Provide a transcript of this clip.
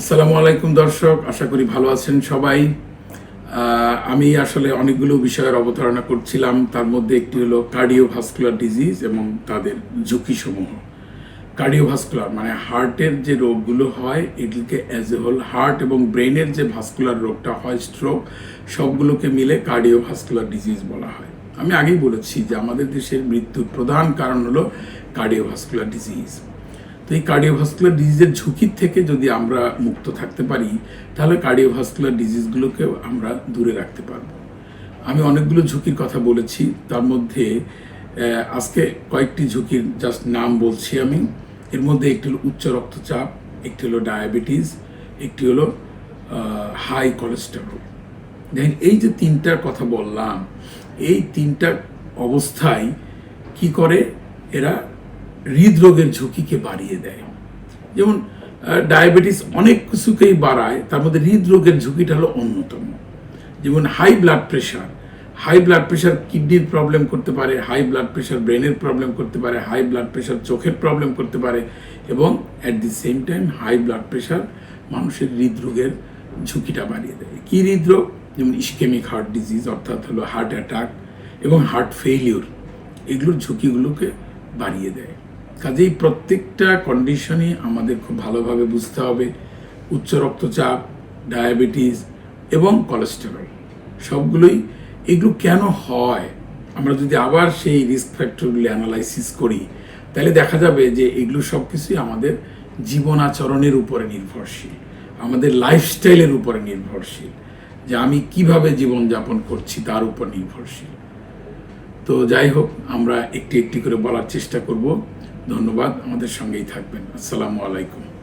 আসসালামু আলাইকুম দর্শক, আশা করি ভালো আছেন সবাই। আমি আসলে অনেকগুলো বিষয়ের অবতারণা করছিলাম। তার মধ্যে একটি হলো কার্ডিওভাস্কুলার ডিজিজ এবং তাদের ঝুঁকিসমূহ। কার্ডিওভাস্কুলার মানে হার্টের যে রোগগুলো হয়, এগুলিকে অ্যাজ এ হোল হার্ট এবং ব্রেনের যে ভাস্কুলার রোগটা হয় স্ট্রোক সবগুলোকে মিলে কার্ডিওভাস্কুলার ডিজিজ বলা হয়। আমি আগেই বলেছি যে আমাদের দেশের মৃত্যুর প্রধান কারণ হলো কার্ডিওভাস্কুলার ডিজিজ তো এই কার্ডিওভাস্কুলার ডিজিজের ঝুঁকির থেকে যদি আমরা মুক্ত থাকতে পারি, তাহলে কার্ডিওভাস্কুলার ডিজিজগুলোকেও আমরা দূরে রাখতে পারব। আমি অনেকগুলো ঝুঁকির কথা বলেছি, তার মধ্যে আজকে কয়েকটি ঝুঁকির জাস্ট নাম বলছি আমি। এর মধ্যে একটি হলো উচ্চ রক্তচাপ, একটি হলো ডায়াবেটিস একটি হলো হাই কোলেস্টেরল দেখেন এই যে তিনটার কথা বললাম, এই তিনটা অবস্থায় কি করে এরা হৃদরোগের ঝুঁকিকে বাড়িয়ে দেয়। যেমন ডায়াবেটিস অনেক কিছুকেই বাড়ায়, তার মধ্যে হৃদরোগের ঝুঁকিটা হলো অন্যতম। যেমন, high blood pressure, high blood pressure কিডনির প্রবলেম করতে পারে, হাই ব্লাড প্রেশার ব্রেনের প্রবলেম করতে পারে, হাই ব্লাড প্রেশার চোখের প্রবলেম করতে পারে এবং at the same time high blood pressure মানুষের হৃদরোগের ঝুঁকিটা বাড়িয়ে দেয়। কী হৃদরোগ? যেমন ইস্কেমিক হার্ট ডিজিজ অর্থাৎ হলো হার্ট অ্যাটাক এবং হার্ট ফেইলিউর এগুলোর ঝুঁকিগুলোকে বাড়িয়ে দেয়। কাজেই প্রত্যেকটা কন্ডিশনই আমাদের খুব ভালোভাবে বুঝতে হবে। উচ্চ রক্তচাপ ডায়াবেটিস এবং কোলেস্টেরল সবগুলোই এগুলো কেন হয়? আমরা যদি আবার সেই রিস্ক ফ্যাক্টরগুলি অ্যানালাইসিস করি, তাহলে দেখা যাবে যে এগুলো সব কিছুই আমাদের জীবন আচরণের উপরে নির্ভরশীল, আমাদের লাইফস্টাইলের উপরে নির্ভরশীল, যে আমি কীভাবে জীবনযাপন করছি তার উপর নির্ভরশীল। তো যাই হোক, আমরা একটি একটি করে বলার চেষ্টা করব। ধন্যবাদ আমাদের সঙ্গেই থাকবেন। আসসালামু আলাইকুম।